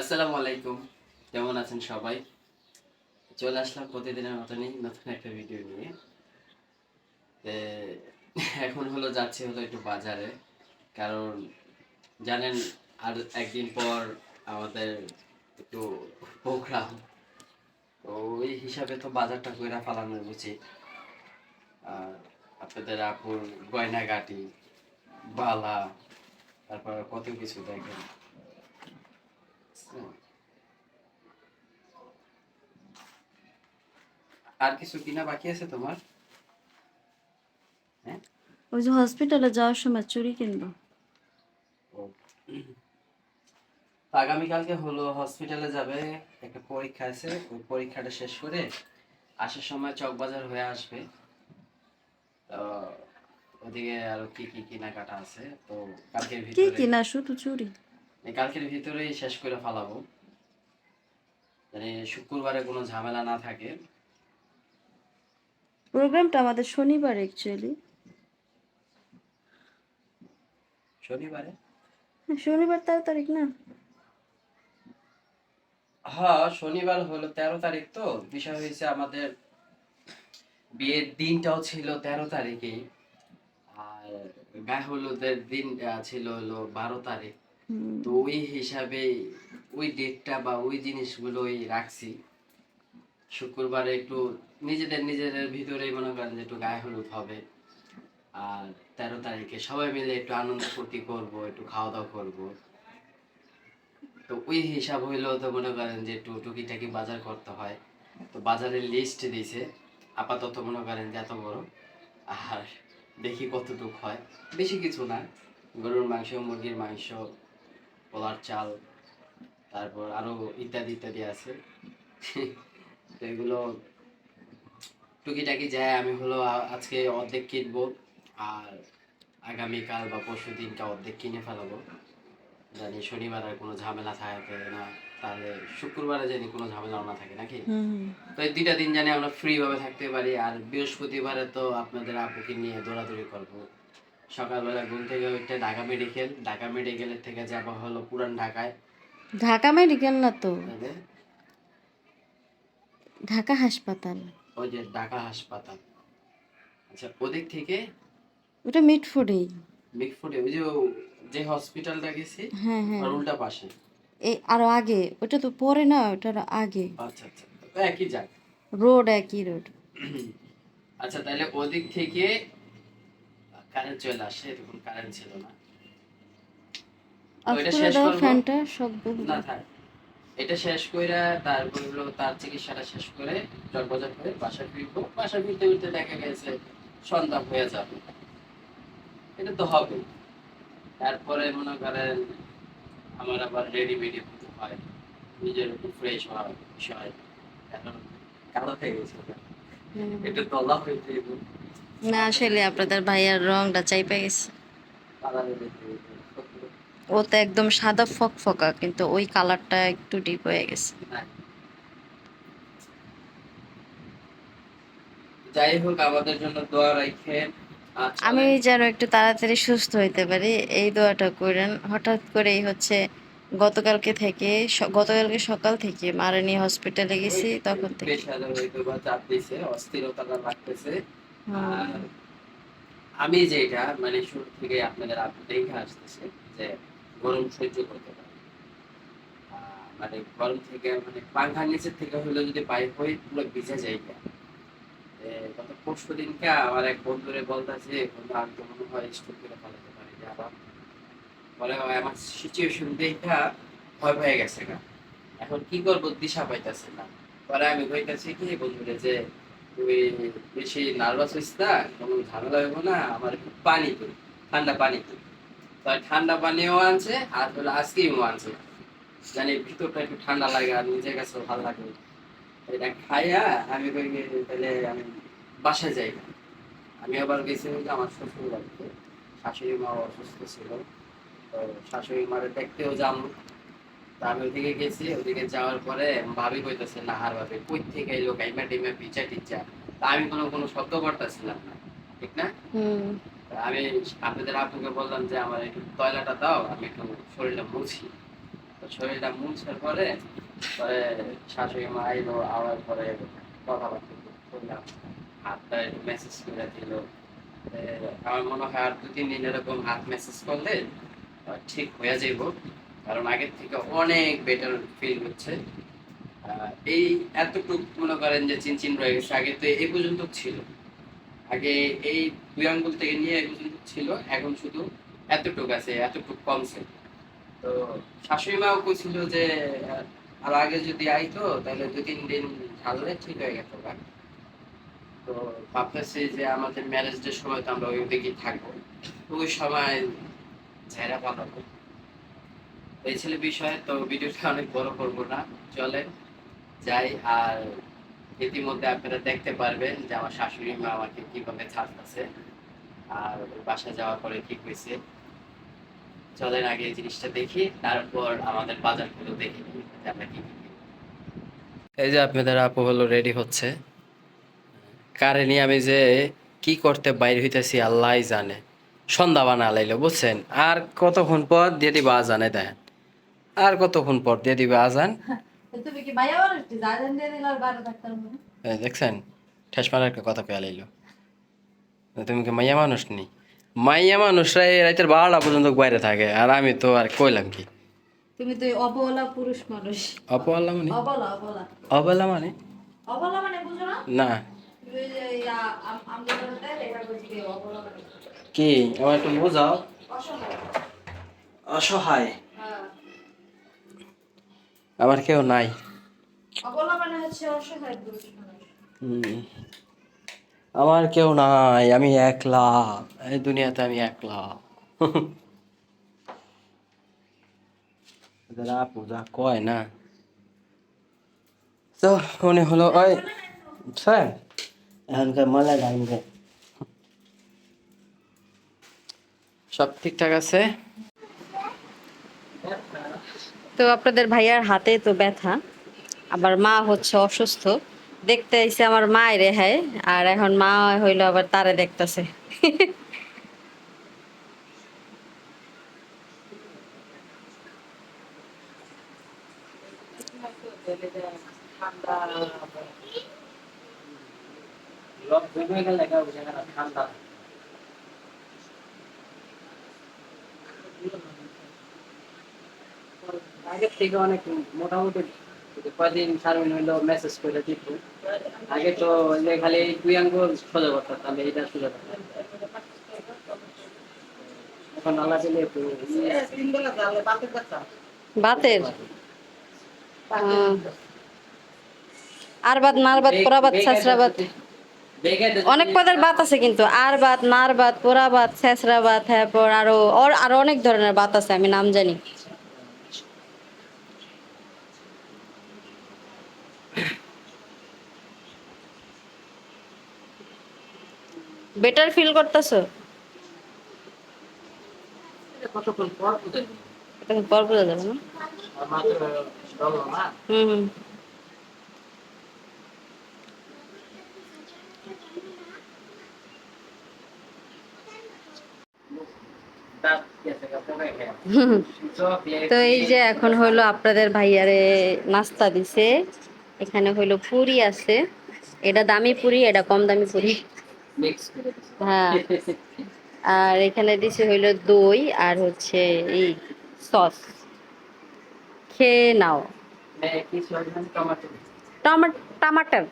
আসসালামু আলাইকুম। কেমন আছেন সবাই? চলে আসলাম প্রতিদিনের মতনই নতুন একটা ভিডিও নিয়ে। এখন হলো যাচ্ছি হলো একটু বাজারে। কারণ জানেন, আর একদিন পর আমাদের একটু প্রোগ্রাম। ওই হিসাবে তো বাজারটা কইরা ফালানো উচিত। আর আপনাদের আপুর গয়নাগাটি, বালা, তারপর কত কিছু দেখেন। আর কিছু কিনা বাকি আছে তোমার? হ্যাঁ? ওই যে হসপিটালে যাওয়ার সময় চুরি কিনবো। আগামীকালকে হলো হসপিটালে যাবে একটা পরীক্ষা আছে ওই পরীক্ষাটা শেষ করে আসার সময় চকবাজার হয়ে আসবে। তো ওদিকে আরও কি কি কেনাকাটা আছে তো কালকের কি কিনা? শুধু চুরি। কালকের ভিতরেই শেষ করে ফেলাবো। মানে শুক্রবারে কোনো ঝামেলা না থাকে। প্রোগ্রামটা আমাদের শনিবার অ্যাকচুয়ালি শনিবারে? শনিবার তেরো তারিখ না? হ্যাঁ শনিবার হলো তেরো তারিখ তো। বিষয় হয়েছে আমাদের বিয়ের দিনটাও ছিল তেরো তারিখে আর গায়ে হলুদের দিন আহ, ছিল হলো বারো তারিখ। তো ওই হিসাবে ওই ডেটটা বা ওই জিনিসগুলোই রাখছি। শুক্রবারে একটু নিজেদের নিজেদের ভিতরেই মনে করেন যে একটু গায়ে হলুদ হবে। আর তেরো তারিখে সবাই মিলে একটু আনন্দ ফুর্তি করব একটু খাওয়া দাওয়া করব। তো ওই হিসাব হইলেও তো মনে করেন যে একটু টুকিটাকি বাজার করতে হয়। তো বাজারের লিস্ট দিয়েছে আপাতত মনে করেন যে এত বড়। আর দেখি কতটুক হয়। বেশি কিছু না। গরুর মাংস মুরগির মাংস পোলার চাল তারপর আরও ইত্যাদি ইত্যাদি আছে। তো এগুলো টুকিটাকি যায় আমি হলো আজকে অর্ধেক কিনবো আর আগামীকাল বা পরশু দিনটা অর্ধেক কিনে ফেলাবো। জানি শনিবার আর কোনো ঝামেলা থাকে না তাহলে শুক্রবারে জানি কোনো ঝামেলা না থাকে নাকি। তো এই দুইটা দিন জানি আমরা ফ্রি ভাবে থাকতে পারি আর বৃহস্পতিবারে তো আপনাদের আপুকে নিয়ে দৌড়াদৌড়ি করব। সকালবেলা ঘুম থেকে উঠতে ঢাকা মেডিকেল। ঢাকা মেডিকেলের থেকে যাব হলো পুরান ঢাকায়। ঢাকা মেডিকেল না তো? ঢাকা হাসপাতাল। ওই যে ঢাকা হাসপাতাল। আচ্ছা ওদিক থেকে? ওটা ওই যে যে হসপিটালটা গেছি হ্যাঁ হ্যাঁ। আর উল্টা পাশে। এই আরও আগে। ওটা তো পরে না ওটার আগে। আচ্ছা আচ্ছা। একই যাক রোড একই রোড। আচ্ছা তাহলে ওদিক থেকে কারেন্ট চলে আসে তখন কারেন্ট ছিল না। অফ করে দাও ফ্যানটা শব্দ না থাক। এটা শেষ করে তারপর হলো তার চিকিৎসাটা শেষ করে চকবাজার করে বাসা ফিরবো। বাসা ফিরতে ফিরতে দেখা গেছে সন্ধ্যা হয়ে যাবে। এটা তো হবে। তারপরে মনে করেন আমার আবার রেডি মেডি হতে হয়। নিজের একটু ফ্রেশ হওয়া বিষয়। এখন কালো হয়ে গেছে। একটু তলা হয়ে যাইব না আসলে আপনাদের ভাইয়ার রংটা চাইপে গেছে। ও তো একদম সাদা ফক ফকফকা কিন্তু ওই কালারটা একটু ডিপ হয়ে গেছে। যাই হোক আমাদের জন্য দোয়া রাখেন। আচ্ছা, আমি যেন একটু তাড়াতাড়ি সুস্থ হইতে পারি এই দোয়াটা করেন। হঠাৎ করেই হচ্ছে গতকালকে থেকে গতকালকে সকাল থেকে মারা নিয়ে হসপিটালে গেছি তখন থেকে। আমি যেটা মানে শুরু থেকে আপনাদের আপনি দেখে আসতেছে যে গরম সহ্য করতে পারি। মানে গরম থেকে মানে পাংখার নিচের থেকে হলে যদি বাইক হই, পুরো ভিজে যাই গত পরশু দিনকে আমার এক বন্ধুরে বলতেছে, বন্ধু, আমি তো মনে হয় স্টক করে ফেলাতে পারি যে আবার পরে আমার সিচুয়েশন দেখা ভয় পেয়ে গেছে গা। এখন কি করব? দিশা পাইতেছে না। পরে আমি কইতাছি কি বন্ধুরে, যে তুই বেশি নার্ভাস হইস না, কোনো ঝামেলা হইব না, আমার পানি তুই ঠান্ডা পানি তুই তো ঠান্ডা পানিও আনছে, আর হলো আইসক্রিমও আনছে। জানি ভিতরটা একটু ঠান্ডা লাগে আর নিজের কাছে ভালো লাগে। এটা খাইয়া আমি কই তাহলে আমি বাসায় যাই। না আমি আবার গেছি আমার শ্বশুর বাড়িতে শাশুড়ি মা অসুস্থ ছিল। তো শাশুড়ি মারে দেখতেও যাম তা আমি ওদিকে গেছি ওদিকে যাওয়ার পরে ভাবি কইতেছে না হার ভাবি কই থেকে এলো টিমা পিচা টিচা। তা আমি কোনো কোনো শব্দ করতেছিলাম না ঠিক না? আমি আপনাদের আপুকে বললাম যে আমার একটু টয়লেটটা দাও আমি একটু শরীরটা মুছি। তো শরীরটা মুছার পরে পরে শাশুড়ি মা এলো আওয়ার পরে কথাবার্তা করলাম হাতটা মেসেজ করে দিল। আমার মনে হয় আর দু তিন দিন এরকম হাত মেসেজ করলে ঠিক হয়ে যাইব। কারণ আগের থেকে অনেক বেটার ফিল হচ্ছে। এই এতটুকু মনে করেন যে চিনচিন রয়ে গেছে, আগে তো এই পর্যন্ত ছিল। আগে এই দুই আঙ্গুল থেকে নিয়ে এই পর্যন্ত ছিল, এখন শুধু এতটুক আছে, এতটুক কমছে। তো শাশুড়ি মাও কইছিল যে আর আগে যদি আইতো, তাহলে দু তিন দিন ঢাললে ঠিক হয়ে গেত। তো ভাবতেছি যে আমাদের ম্যারেজ ডের সময় তো আমরা ওই দিকেই থাকব, ওই সময় ঝাইরা পাঠাবো এই ছিল বিষয়, তো ভিডিওটা অনেক বড় করব না। চলেন যাই, আর ইতিমধ্যে আপনারা দেখতে পারবেন যে আমার শাশুড়ি মা আমাকে কীভাবে ছাড়তেছে, আর বাসায় যাওয়ার পরে কি হয়েছে। চলেন আগে এই জিনিসটা দেখি, তারপর আমাদের বাজারগুলো দেখে আমরা কি এই যে আপনাদের আপু হলো রেডি হচ্ছে। কারে নিয়ে আমি যে কি করতে বাইর হইতেছি আল্লাহ জানে। সন্ধ্যা বানা লাইলো, বুঝছেন? আর কতক্ষণ পর দিয়ে বা জানে দেখেন আর কতক্ষণ পর দিয়ে দিবে আজান? দেখছেন ঠেস মারার একটা কথা পেয়ে লাইলো। তুমি কি মাইয়া মানুষ নি? মাইয়া মানুষরা এই রাতের বারোটা পর্যন্ত বাইরে থাকে আর আমি তো আর কইলাম কি? তুমি তো অবলা পুরুষ মানুষ। অপলা মানে? অবলা অবলা। অবলা মানে? অবলা মানে বুঝো না? না। মানে। কি? আমার একটু বোঝাও। অসহায়। আমার কেউ নাই। আমার কেউ নাই আমি একলা। এই দুনিয়াতে আমি একলা। যারা পূজা কয় না। তো মনে হলো ওই স্যার এখনকার মালা ডাইনবে সব ঠিকঠাক আছে? তো আপনাদের ভাইয়ার হাতে তো ব্যথা। আবার মা হচ্ছে অসুস্থ। দেখতে আইছে আমার মা রেহাই, আর এখন মা হইল আবার তারে দেখতেছে। ঠান্ডা আগের থেকে অনেক মোটামুটি কয়দিন সারা মিনিট হইল মেসেজ করে দিত। আগে তো যে খালি দুই আঙ্গুল সোজা করতাম তাহলে এটা সোজা করতাম। এখন আল্লাহ দিলে একটু বাতের? আর বাদ নার বাদ পোড়া বাদ বাদ অনেক পদের বাত আছে কিন্তু আর বাত নার বাত পোড়া বাত বাত তারপর আরও আরও অনেক ধরনের বাত আছে আমি নাম জানি। বেটার ফিল করতেছো? তো এই যে এখন হইল আপনাদের ভাইয়ারে নাস্তা দিছে, এখানে হইল পুরি আছে। এটা দামি পুরি, এটা কম দামি পুরি। হ্যাঁ আর এখানে দিছে হইল দই আর হচ্ছে এই সস খেয়ে নাও টমাটার।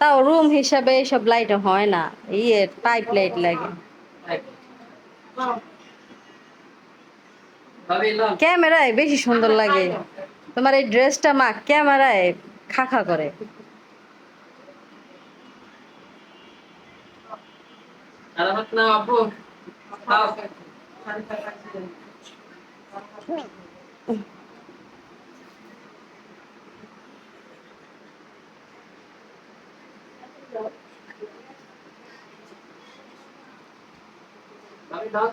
তাও রুম হিসাবে সব লাইট হয় না ইয়ে পাইপ লাইট লাগে। ক্যামেরায় বেশি সুন্দর লাগে। তোমার এই ড্রেসটা মা ক্যামেরায় খাখা করে। আরামাত নাও আপু। খাও। ভাবি লন।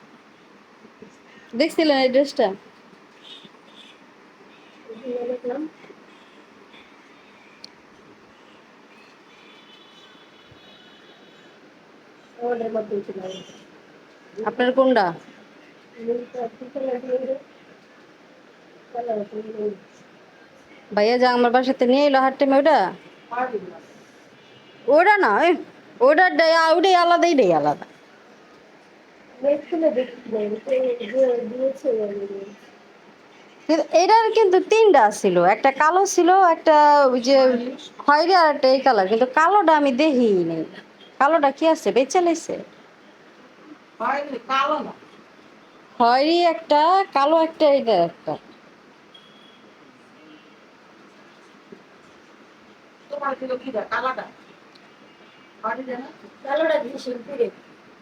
দেখছিলেন এই ড্রেসটা? আপনার কোনটা? ভাইয়া যা আমার বাসাতে নিয়ে এলো হাট টাইমে ওটা ওটা না। ওটা ওটাই আলাদা এটাই আলাদা। এটার কিন্তু তিনটা ছিল একটা কালো ছিল একটা ওই যে খয়েরি আর একটা এই কালার কিন্তু কালোটা আমি দেখি নেই। কালোটা কি আছে? বেচে লাইছে না। খয়েরি একটা কালো একটা এটা একটা। তোমার ছিল কি কালাটা। কালোটা দিয়েছি।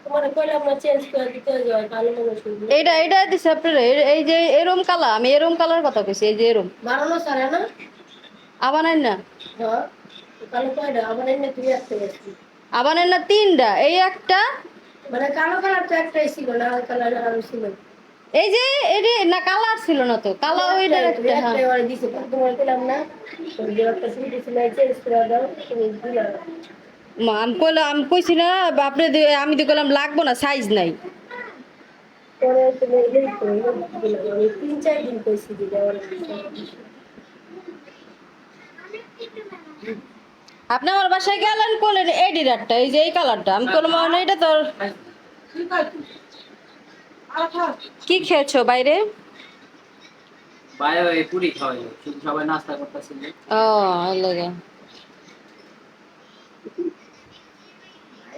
না কালো মানুষ এইটা এইটা দিছে আপনার এই- এই যে এরম কালার আমি এরম কালার কথা কইছি এই যে এরম বানানো সারা না? আবার নাই না? হ্যাঁ কালো না তিনটা এই একটা? মানে কালো কালার তো একটাই ছিল লাল কালার আরও ছিল। এই যে এটি না কালার ছিল না তো কালো একটা হ্যাঁ। দিছে। তোমার না যে একটা ছিল চেঞ্জ করে দাও আমি কইলাম আমি কইছি না আপনি আমি তো কইলাম লাগবো না সাইজ নাই। আপনি আমার বাসায় গেলেন করলেন এই ডিরারটা এই যে এই কালারটা আমি করলাম "না, এটা তোর কি খেয়েছো বাইরে? বাইরে ওই পুরি খাওয়াই সবাই নাস্তা করতেছিল। ও লাগে